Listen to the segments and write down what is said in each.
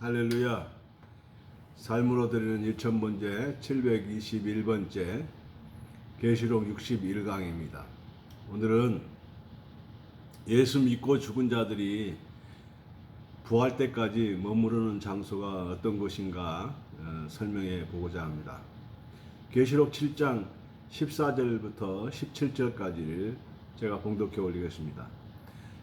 할렐루야. 삶으로 드리는 1천번째 721번째 계시록 61강입니다. 오늘은 예수 믿고 죽은 자들이 부활 때까지 머무르는 장소가 어떤 곳인가 어, 설명해 보고자 합니다. 계시록 7장 14절부터 17절까지를 제가 봉독해 올리겠습니다.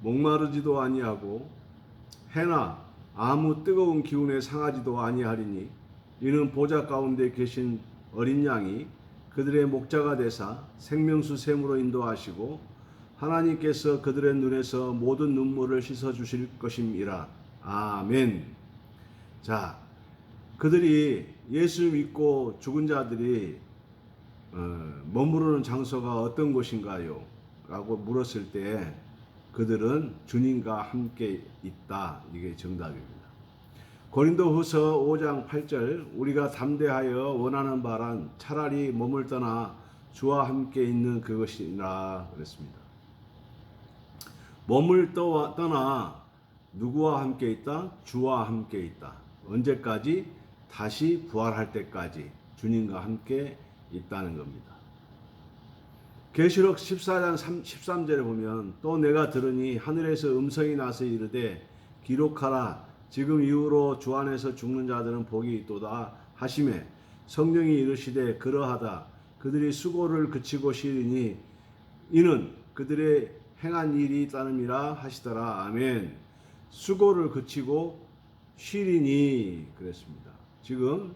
목마르지도 아니하고 해나 아무 뜨거운 기운에 상하지도 아니하리니 이는 보좌 가운데 계신 어린 양이 그들의 목자가 되사 생명수 샘으로 인도하시고 하나님께서 그들의 눈에서 모든 눈물을 씻어 주실 것임이라 아멘. 자, 그들이 예수 믿고 죽은 자들이 어, 머무르는 장소가 어떤 곳인가요? 라고 물었을 때 그들은 주님과 함께 있다. 이게 정답입니다. 고린도 후서 5장 8절 우리가 담대하여 원하는 바란 차라리 몸을 떠나 주와 함께 있는 그것이라 그랬습니다. 몸을 떠- 떠나 누구와 함께 있다? 주와 함께 있다. 언제까지? 다시 부활할 때까지 주님과 함께 있다는 겁니다. 계시록 14장 13절에 보면 또 내가 들으니 하늘에서 음성이 나서 이르되 기록하라. 지금 이후로 주 안에서 죽는 자들은 복이 있도다 하심에 성령이 이르시되 그러하다. 그들이 수고를 그치고 쉬리니 이는 그들의 행한 일이 따름이라 하시더라. 아멘. 수고를 그치고 쉬리니 그랬습니다. 지금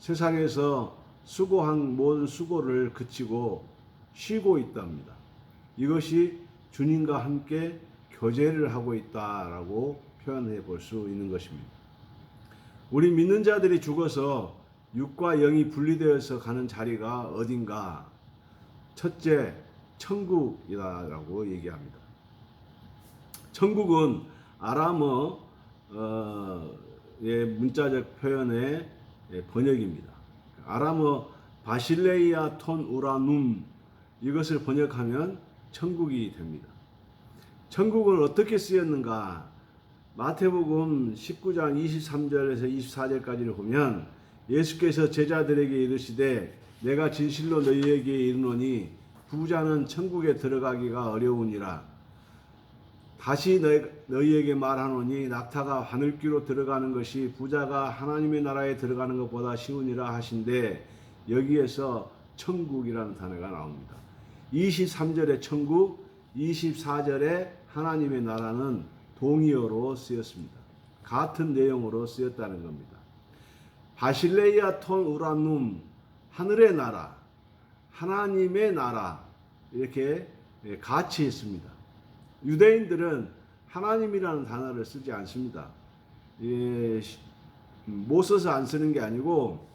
세상에서 수고한 모든 수고를 그치고 쉬고 있답니다. 이것이 주님과 함께 교제를 하고 있다라고 표현해 볼 수 있는 것입니다. 우리 믿는 자들이 죽어서 육과 영이 분리되어서 가는 자리가 어딘가? 첫째, 천국이다라고 얘기합니다. 천국은 아람어의 문자적 표현의 번역입니다. 아람어 바실레이아 톤 우라눔 이것을 번역하면 천국이 됩니다. 천국은 어떻게 쓰였는가? 마태복음 19장 23절에서 24절까지를 보면 예수께서 제자들에게 이르시되 내가 진실로 너희에게 이르노니 부자는 천국에 들어가기가 어려우니라. 다시 너희, 너희에게 말하노니 낙타가 하늘귀로 들어가는 것이 부자가 하나님의 나라에 들어가는 것보다 쉬우니라 하신데 여기에서 천국이라는 단어가 나옵니다. 23절의 천국, 24절의 하나님의 나라는 동의어로 쓰였습니다. 같은 내용으로 쓰였다는 겁니다. 바실레이아 톤 우라눔, 하늘의 나라, 하나님의 나라, 이렇게 같이 했습니다. 유대인들은 하나님이라는 단어를 쓰지 않습니다. 예, 못 써서 안 쓰는 게 아니고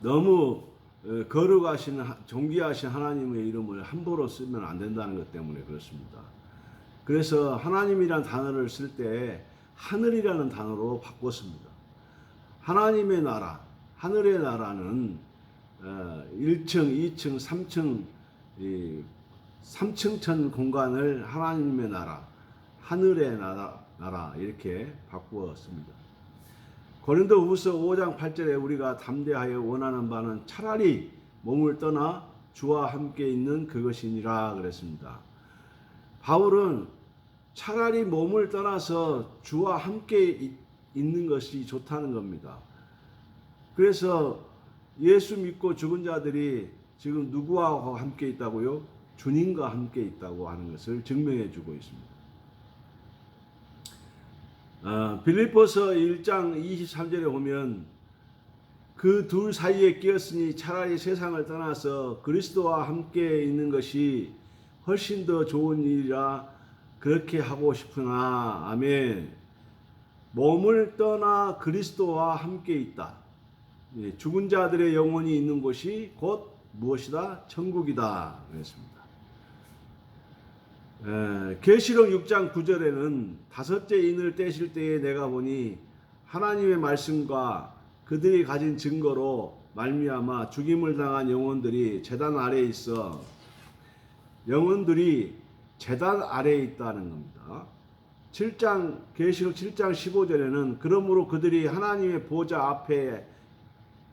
너무 어, 거룩하신 하- 존귀하신 하나님의 이름을 함부로 쓰면 안 된다는 것 때문에 그렇습니다. 그래서 하나님이란 단어를 쓸 때 하늘이라는 단어로 바꿨습니다. 하나님의 나라, 하늘의 나라는 1층, 2층, 3층, 3층천 공간을 하나님의 나라, 하늘의 나라, 나라 이렇게 바꾸었습니다. 고린도 후서 5장 8절에 우리가 담대하여 원하는 바는 차라리 몸을 떠나 주와 함께 있는 그것이니라 그랬습니다. 바울은 차라리 몸을 떠나서 주와 함께 있- 있는 것이 좋다는 겁니다. 그래서 예수 믿고 죽은 자들이 지금 누구와 함께 있다고요? 주님과 함께 있다고 하는 것을 증명해 주고 있습니다. 아, 빌립보서 1장 23절에 보면 그 둘 사이에 끼었으니 차라리 세상을 떠나서 그리스도와 함께 있는 것이 훨씬 더 좋은 일이라 그렇게 하고 싶으나 아멘. 몸을 떠나 그리스도와 함께 있다. 예, 죽은 자들의 영혼이 있는 곳이 곧 무엇이다? 천국이다. 그랬습니다. 에, 계시록 6장 9절에는 다섯째 인을 떼실 때에 내가 보니 하나님의 말씀과 그들이 가진 증거로 말미암아 죽임을 당한 영혼들이 재단 아래에 있어 영혼들이 재단 아래에 있다는 겁니다. 7장 계시록 7장 15절에는 그러므로 그들이 하나님의 보좌 앞에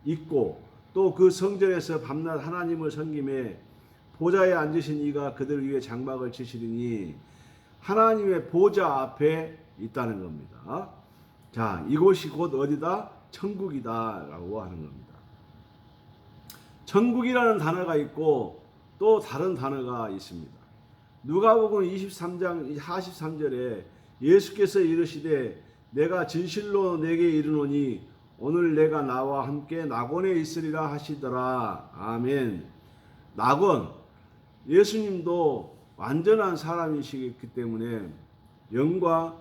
있고 또 그 성전에서 밤낮 하나님을 섬김에 보좌에 앉으신 이가 그들 위에 장막을 치시리니 하나님의 보좌 앞에 있다는 겁니다. 자, 이곳이 곧 어디다? 천국이다라고 하는 겁니다. 천국이라는 단어가 있고 또 다른 단어가 있습니다. 누가복음 23장 43절에 예수께서 이르시되 내가 진실로 내게 이르노니 오늘 내가 나와 함께 낙원에 있으리라 하시더라. 아멘. 낙원 예수님도 완전한 사람이시기 때문에 영과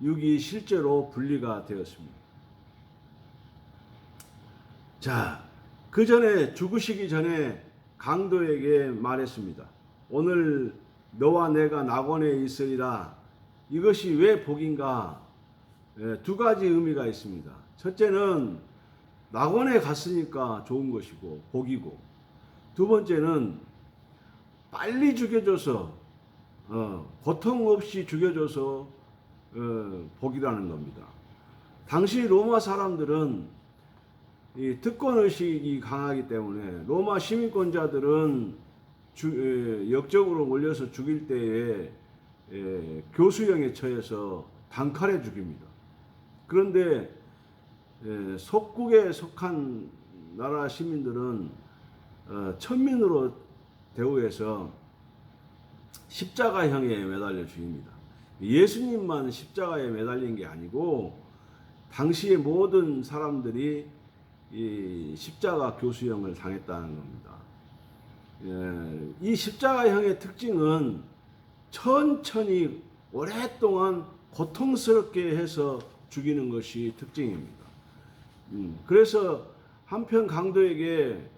육이 실제로 분리가 되었습니다. 자, 그 전에 죽으시기 전에 강도에게 말했습니다. 오늘 너와 내가 낙원에 있으리라. 이것이 왜 복인가? 예, 두 가지 의미가 있습니다. 첫째는 낙원에 갔으니까 좋은 것이고 복이고 두 번째는 빨리 죽여줘서 어, 고통 없이 죽여줘서 어, 복이라는 겁니다. 당시 로마 사람들은 이 특권 의식이 강하기 때문에 로마 시민권자들은 주, 에, 역적으로 몰려서 죽일 때에 에, 교수형에 처해서 단칼에 죽입니다. 그런데 에, 속국에 속한 나라 시민들은 어, 천민으로 대우해서 십자가형에 매달려 죽입니다. 예수님만 십자가에 매달린 게 아니고 당시의 모든 사람들이 이 십자가 교수형을 당했다는 겁니다. 예, 이 십자가형의 특징은 천천히 오랫동안 고통스럽게 해서 죽이는 것이 특징입니다. 음, 그래서 한편 강도에게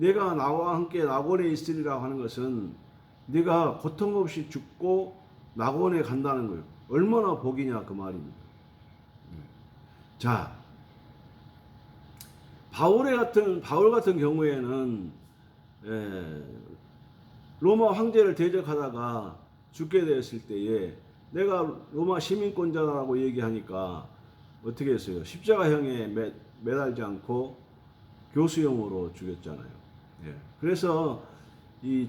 내가 나와 함께 낙원에 있으리라 하는 것은 네가 고통 없이 죽고 낙원에 간다는 거예요. 얼마나 복이냐 그 말입니다. 음. 자, 바울의 같은 바울 같은 경우에는 에, 로마 황제를 대적하다가 죽게 되었을 때에 내가 로마 시민권자라고 얘기하니까 어떻게 했어요? 십자가형에 매, 매달지 않고 교수형으로 죽였잖아요. 예. 그래서 이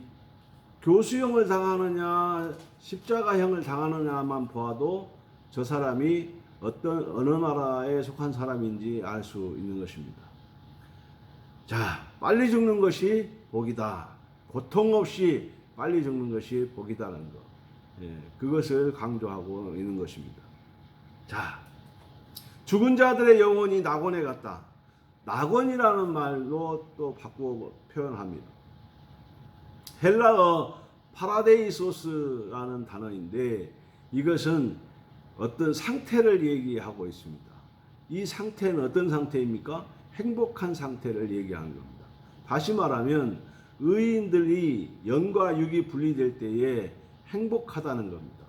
교수형을 당하느냐 십자가형을 당하느냐만 보아도 저 사람이 어떤 어느 나라에 속한 사람인지 알 수 있는 것입니다. 자, 빨리 죽는 것이 복이다. 고통 없이 빨리 죽는 것이 복이다는 것. 예, 그것을 강조하고 있는 것입니다. 자, 죽은 자들의 영혼이 낙원에 갔다. 낙원이라는 말로 또 바꾸어 표현합니다. 헬라어 파라데이소스라는 단어인데 이것은 어떤 상태를 얘기하고 있습니다. 이 상태는 어떤 상태입니까? 행복한 상태를 얘기하는 겁니다. 다시 말하면 의인들이 영과 육이 분리될 때에 행복하다는 겁니다.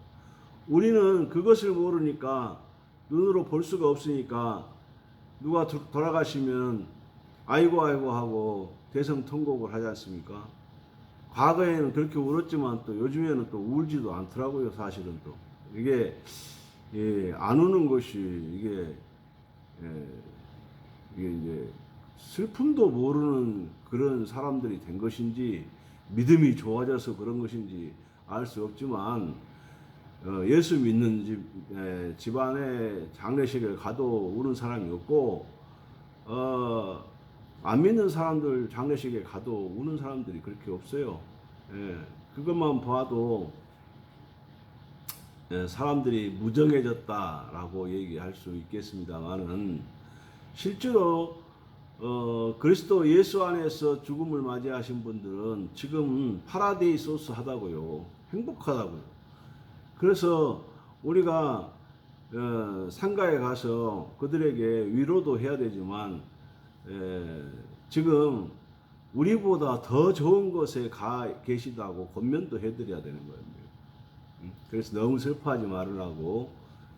우리는 그것을 모르니까 눈으로 볼 수가 없으니까 누가 도- 돌아가시면 아이고 아이고 하고 대성 통곡을 하지 않습니까? 과거에는 그렇게 울었지만 또 요즘에는 또 울지도 않더라고요 사실은 또 이게 예, 안 우는 것이 이게 예, 이게 이제 슬픔도 모르는 그런 사람들이 된 것인지 믿음이 좋아져서 그런 것인지 알 수 없지만 어, 예수 믿는 집 에, 집안에 장례식을 가도 우는 사람이 없고 어, 안 믿는 사람들 장례식에 가도 우는 사람들이 그렇게 없어요. 예, 그것만 봐도 예, 사람들이 무정해졌다라고 얘기할 수 있겠습니다만은 실제로 어, 그리스도 예수 안에서 죽음을 맞이하신 분들은 지금 파라데이소스 하다고요. 행복하다고요. 그래서 우리가 어, 상가에 가서 그들에게 위로도 해야 되지만 에, 지금 우리보다 더 좋은 곳에 가 계시다고 권면도 해드려야 되는 거예요. 음, 그래서 너무 슬퍼하지 말으라고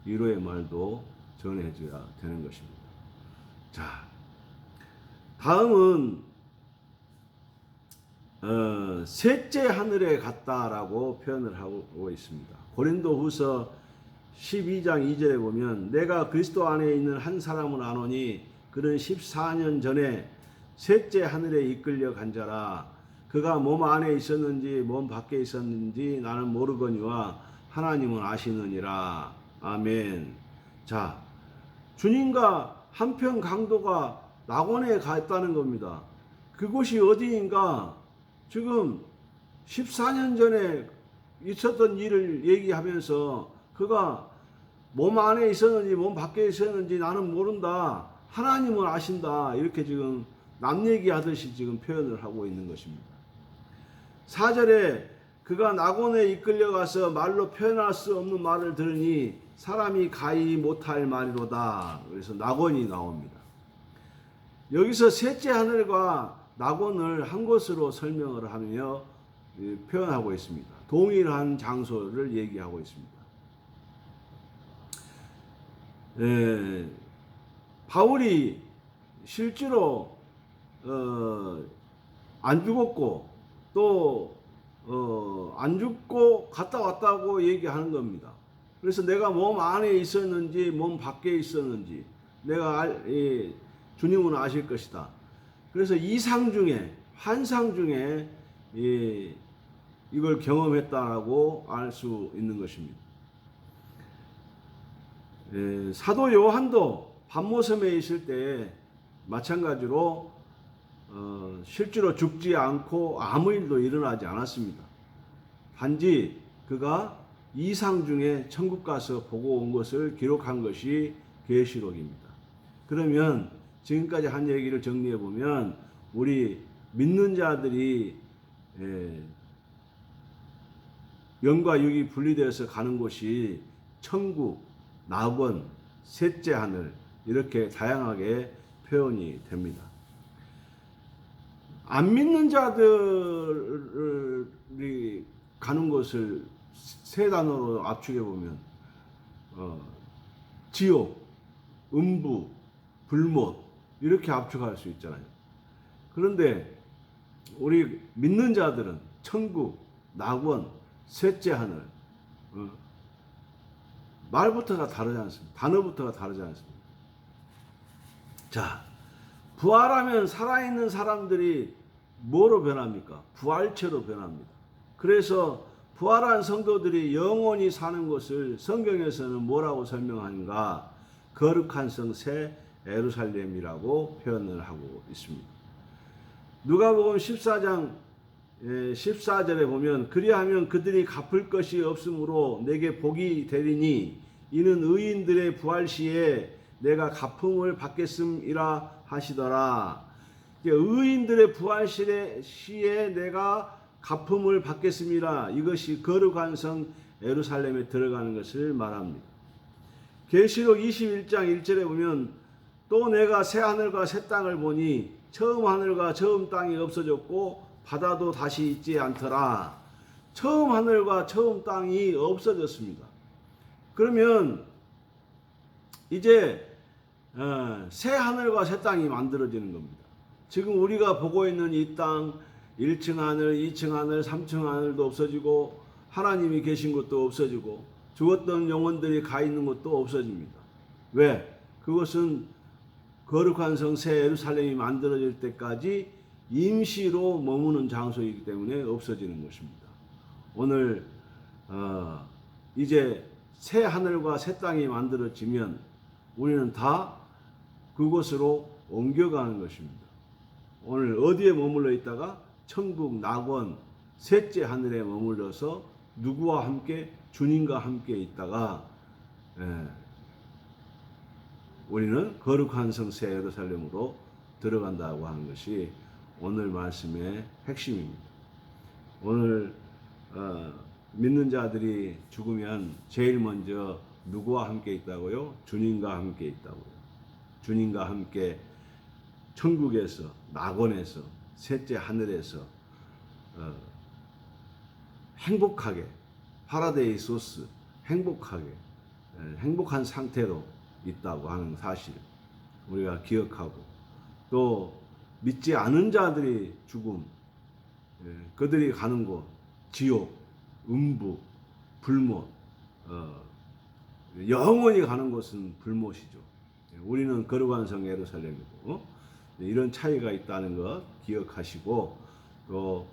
위로의 말도 전해줘야 되는 것입니다. 자, 다음은 어, 셋째 하늘에 갔다라고 표현을 하고 있습니다. 고린도후서 12장 2절에 보면 내가 그리스도 안에 있는 한 사람을 아노니 그는 14년 전에 셋째 하늘에 이끌려 간 자라. 그가 몸 안에 있었는지 몸 밖에 있었는지 나는 모르거니와 하나님은 아시느니라. 아멘. 자 주님과 한편 강도가 낙원에 갔다는 겁니다. 그곳이 어디인가 지금 14년 전에 있었던 일을 얘기하면서 그가 몸 안에 있었는지 몸 밖에 있었는지 나는 모른다. 하나님은 아신다. 이렇게 지금 남 얘기하듯이 지금 표현을 하고 있는 것입니다. 4절에 그가 낙원에 이끌려가서 말로 표현할 수 없는 말을 들으니 사람이 가히 못할 말이로다. 그래서 낙원이 나옵니다. 여기서 셋째 하늘과 낙원을 한 것으로 설명을 하며 예, 표현하고 있습니다. 동일한 장소를 얘기하고 있습니다. 예, 바울이 실제로 어, 안 죽었고 또 어, 안 죽고 갔다 왔다고 얘기하는 겁니다. 그래서 내가 몸 안에 있었는지 몸 밖에 있었는지 내가 알, 예, 주님은 아실 것이다. 그래서 이상 중에 환상 중에 예, 이걸 경험했다라고 알 수 있는 것입니다. 예, 사도 요한도 밤모섬에 있을 때 마찬가지로 어, 실제로 죽지 않고 아무 일도 일어나지 않았습니다. 단지 그가 이상 중에 천국 가서 보고 온 것을 기록한 것이 계시록입니다. 그러면 지금까지 한 얘기를 정리해 보면 우리 믿는 자들이 예, 영과 육이 분리되어서 가는 곳이 천국, 낙원, 셋째 하늘 이렇게 다양하게 표현이 됩니다. 안 믿는 자들이 가는 곳을 세 단어로 압축해 보면 어, 지옥, 음부, 불못 이렇게 압축할 수 있잖아요. 그런데 우리 믿는 자들은 천국, 낙원, 셋째 하늘 어, 말부터가 다르지 않습니다. 단어부터가 다르지 않습니다. 자, 부활하면 살아있는 사람들이 뭐로 변합니까? 부활체로 변합니다. 그래서 부활한 성도들이 영원히 사는 것을 성경에서는 뭐라고 설명하는가? 거룩한 성새 에루살렘이라고 표현을 하고 있습니다. 누가복음 14장 14절에 보면 그리하면 그들이 갚을 것이 없으므로 내게 복이 되리니 이는 의인들의 부활 시에 내가 갚음을 받겠음이라 하시더라. 의인들의 부활 시에 내가 갚음을 받겠습니다. 이것이 거룩한 성 에루살렘에 들어가는 것을 말합니다. 계시록 21장 1절에 보면 또 내가 새 하늘과 새 땅을 보니 처음 하늘과 처음 땅이 없어졌고 바다도 다시 있지 않더라. 처음 하늘과 처음 땅이 없어졌습니다. 그러면 이제 어, 새 하늘과 새 땅이 만들어지는 겁니다. 지금 우리가 보고 있는 이 땅 1층 하늘, 2층 하늘, 3층 하늘도 없어지고 하나님이 계신 것도 없어지고 죽었던 영혼들이 가 있는 것도 없어집니다. 왜? 그것은 거룩한 성 새 예루살렘이 만들어질 때까지 임시로 머무는 장소이기 때문에 없어지는 것입니다. 오늘 어, 이제 새 하늘과 새 땅이 만들어지면 우리는 다 그곳으로 옮겨가는 것입니다. 오늘 어디에 머물러 있다가 천국 낙원 셋째 하늘에 머물러서 누구와 함께 주님과 함께 있다가 예, 우리는 거룩한 성새 예루살렘으로 들어간다고 하는 것이 오늘 말씀의 핵심입니다. 오늘 어, 믿는 자들이 죽으면 제일 먼저 누구와 함께 있다고요? 주님과 함께 있다고요. 주님과 함께 천국에서 낙원에서 셋째 하늘에서 어, 행복하게 파라데이소스 행복하게 에, 행복한 상태로 있다고 하는 사실 우리가 기억하고 또 믿지 않은 자들이 죽음 예, 그들이 가는 곳 지옥 음부 불못 어, 영원히 가는 곳은 불못이죠. 예, 우리는 거룩한 성 예루살렘이고 어? 네, 이런 차이가 있다는 것 기억하시고 또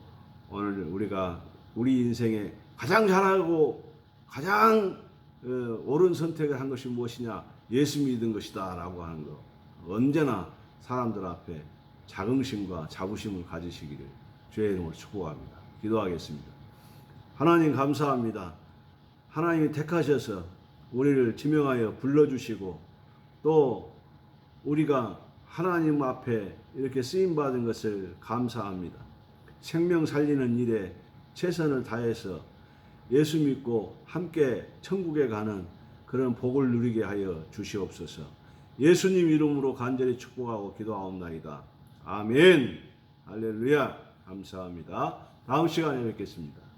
오늘 우리가 우리 인생에 가장 잘하고 가장 어, 옳은 선택을 한 것이 무엇이냐 예수 믿은 것이다 라고 하는 것 언제나 사람들 앞에 자긍심과 자부심을 가지시기를 주의 이름으로 축복합니다. 기도하겠습니다. 하나님 감사합니다. 하나님이 택하셔서 우리를 지명하여 불러주시고 또 우리가 하나님 앞에 이렇게 쓰임 받은 것을 감사합니다. 생명 살리는 일에 최선을 다해서 예수 믿고 함께 천국에 가는 그런 복을 누리게 하여 주시옵소서. 예수님 이름으로 간절히 축복하고 기도하옵나이다. 아멘. 할렐루야. 감사합니다. 다음 시간에 뵙겠습니다.